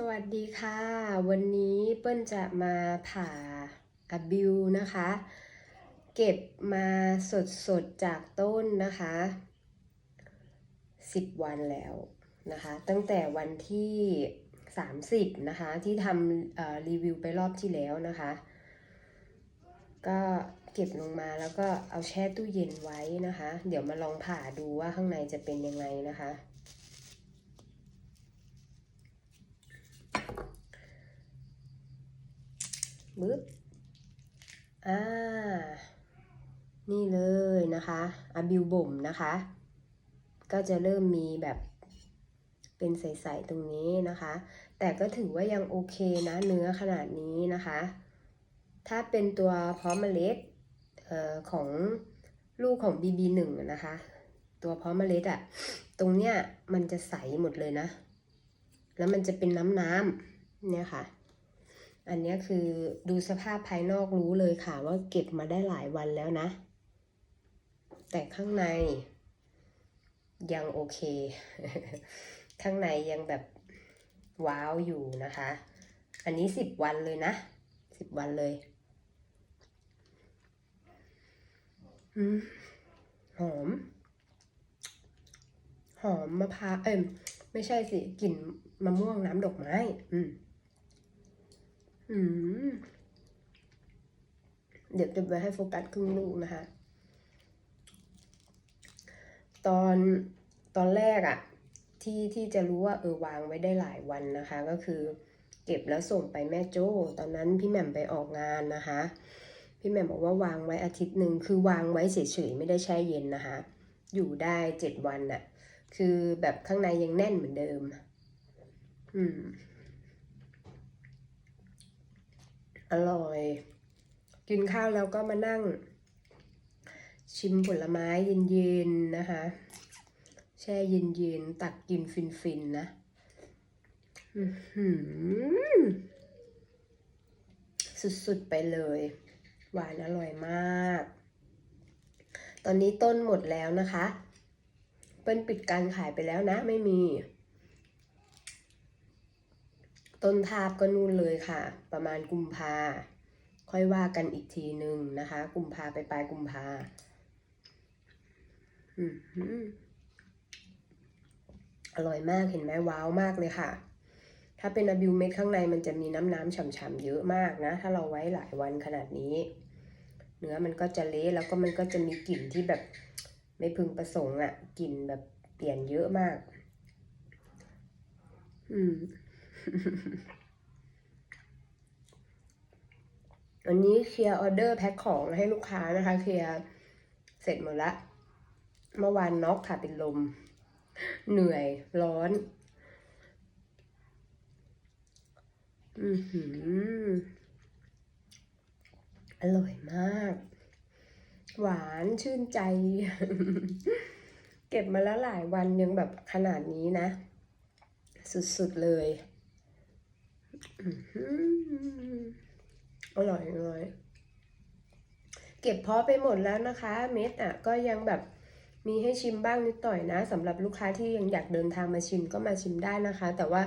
สวัสดีค่ะ วันนี้เปิ้ลจะมาผ่าอะบิวนะคะ เก็บมาสดๆจากต้นนะคะ10วันแล้วนะคะ ตั้งแต่วันที่30นะคะ ที่ทำรีวิวไปรอบที่แล้วนะคะ ก็เก็บลงมาแล้วก็เอาแช่ตู้เย็นไว้นะคะ เดี๋ยวมาลองผ่าดูว่าข้างในจะเป็นยังไงนะคะ บึ๊บอ่า นี่เลยนะคะอาบิวบ่มนะคะ ก็จะเริ่มมีแบบเป็นใสๆตรงนี้นะคะ แต่ก็ถือว่ายังโอเคนะเนื้อขนาดนี้นะคะ ถ้าเป็นตัวเพาะเมล็ดเอ่อของลูกของ BB1 นะคะ ตัวเพาะเมล็ดอะตรงเนี้ยมันจะใสหมดเลยนะ แล้วมันจะเป็นน้ำน้ำๆเนี่ยค่ะ อันนี้คือดูสภาพภายนอกรู้เลยค่ะว่าเก็บมาได้หลายวันแล้วนะ แต่ข้างในยังโอเค ข้างในยังแบบว้าวอยู่นะคะ อันนี้สิบวันเลยนะสิบวันเลยหอม หอมมะพร้าวเอ้ยไม่ใช่สิกลิ่นมะม่วงน้ำดอกไม้ อืม อืม เดี๋ยวเก็บไว้ให้โฟกัสครึ่งลูกนะคะ ตอนตอนแรกอะที่ที่จะรู้ว่าเออวางไว้ได้หลายวันนะคะ ก็คือเก็บแล้วส่งไปแม่โจ้ ตอนนั้นพี่แหม่มไปออกงานนะคะ พี่แหม่มบอกว่าวางไว้อาทิตย์หนึ่งคือวางไว้เฉยๆไม่ได้แช่เย็นนะคะ อยู่ได้เจ็ดวันน่ะ คือแบบข้างในยังแน่นเหมือนเดิม อืม อร่อย กินข้าวแล้วก็มานั่ง ชิมผลไม้เย็นๆนะคะ แช่เย็นๆตักกินฟินๆนะหือสุดๆไปเลย หวานอร่อยมาก ตอนนี้ต้นหมดแล้วนะคะ เปิ้ลปิดการขายไปแล้วนะ ไม่มี ต้นทาบก็นู่นเลยค่ะ ประมาณกุมภาค่อยว่ากันอีกทีหนึ่งนะคะ กุมภาไปปลายกุมภาอร่อยมากเห็นไหมว้าวมากเลยค่ะ ถ้าเป็นอะบิวเม็ดข้างในมันจะมีน้ำน้ำฉ่ำๆเยอะมากนะ ถ้าเราไว้หลายวันขนาดนี้ เนื้อมันก็จะเละแล้วก็มันก็จะมีกลิ่นที่แบบไม่พึงประสงค์อะ่ะกลิ่นแบบเปลี่ยนเยอะมาก อืม วันนี้เคลียร์ออเดอร์แพ็คของให้ลูกค้านะคะ เคลียร์เสร็จหมดละ เมื่อวานน็อกค่ะเป็นลม เหนื่อยร้อน อือหือ อร่อยมาก หวานชื่นใจ เก็บมาแล้วหลายวันยังแบบขนาดนี้นะ สุดๆเลย อร่อยอร่อย เก็บเพาะไปหมดแล้วนะคะ เม็ดอะ ก็ยังแบบมีให้ชิมบ้างนิดหน่อยนะสำหรับลูกค้าที่ยังอยากเดินทางมาชิมก็มาชิมได้นะคะ แต่ว่า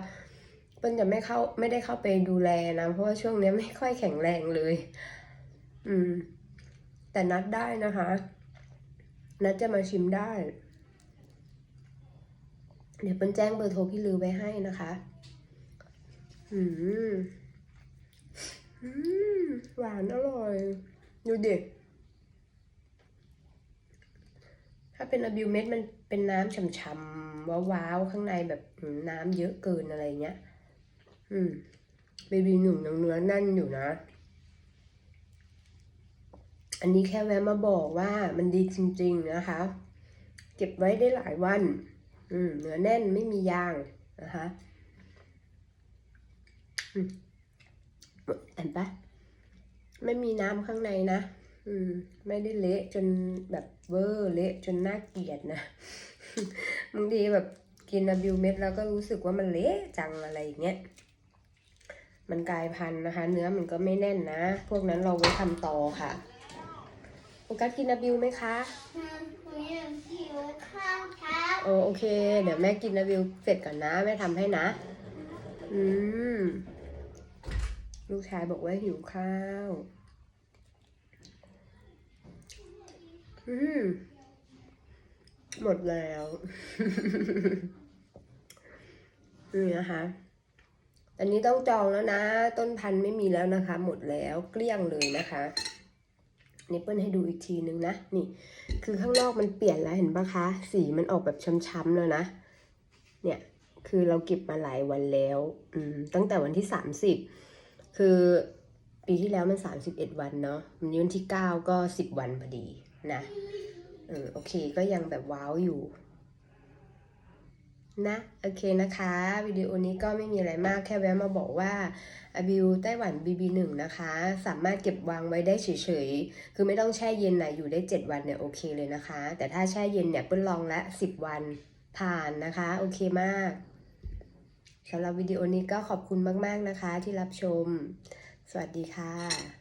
เปิ้ลจะไม่เข้าไม่ได้เข้าไปดูแลนะ เพราะว่าช่วงนี้ไม่ค่อยแข็งแรงเลย อืม แต่นัดได้นะคะ นัดจะมาชิมได้ เดี๋ยวเปิ้ลแจ้งเบอร์โทรพี่ลือไว้ให้นะคะ อืมอืมหวานอร่อย ดูเด็ก ถ้าเป็นอบิวเม็ดมันเป็นน้ำฉ่ำๆว้าวๆข้างในแบบน้ำเยอะเกินอะไรเงี้ย อืมเบบีหนุ่มยังเนื้อแน่นอยู่นะ อันนี้แค่แวะมาบอกว่ามันดีจริง ๆนะคะ เก็บไว้ได้หลายวัน อืมเนื้อแน่นไม่มียางนะคะ เห็นปะไม่มีน้ำข้างในนะ อืม ไม่ได้เละจนแบบเวอร์เละจนน่าเกลียดนะบางทีแบบกินอะบิวเม็ดแล้วก็รู้สึกว่ามันเละจังอะไรอย่างเงี้ย มันกลายพันธุ์นะคะ เนื้อมันก็ไม่แน่นนะ พวกนั้นเราไว้ทำต่อค่ะโฟกัสกินอะบิวไหมคะหนูอยากหิวข้าวเช้าโอโอเค เดี๋ยวแม่กินอะบิวเสร็จก่อนนะ แม่ทำให้นะหอืม ลูกชายบอกว่าหิวข้าว อืมหมดแล้วนี่นะคะอันนี้ต้องจองแล้วนะ ต้นพันธุ์ไม่มีแล้วนะคะ หมดแล้วเกลี้ยงเลยนะคะนี่เปิ้ลให้ดูอีกทีนึงนะ นี่ คือข้างนอกมันเปลี่ยนแล้วเห็นปะคะ สีมันออกแบบช้ำๆแล้วนะ เนี่ย คือเราเก็บมาหลายวันแล้ว อืม ตั้งแต่วันที่สามสิบ คือปีที่แล้วมันสามสิบเอ็ดวันเนาะวันนี้วันที่เก้าก็สิบวันพอดีนะเออโอเคก็ยังแบบว้าวอยู่ นะ โอเคนะคะ วิดีโอนี้ก็ไม่มีอะไรมากแค่แวะมาบอกว่าอาบิวไต้หวัน BB1 นะคะ สามารถเก็บวางไว้ได้เฉยๆ คือไม่ต้องแช่เย็นนะอยู่ได้ 7 วันเนี่ยโอเคเลยนะคะ แต่ถ้าแช่เย็นเนี่ยเปิ้ลลองละ 10 วันผ่านนะคะ โอเคมาก สำหรับวิดีโอนี้ก็ขอบคุณมาก ๆ นะคะที่รับชม สวัสดีค่ะ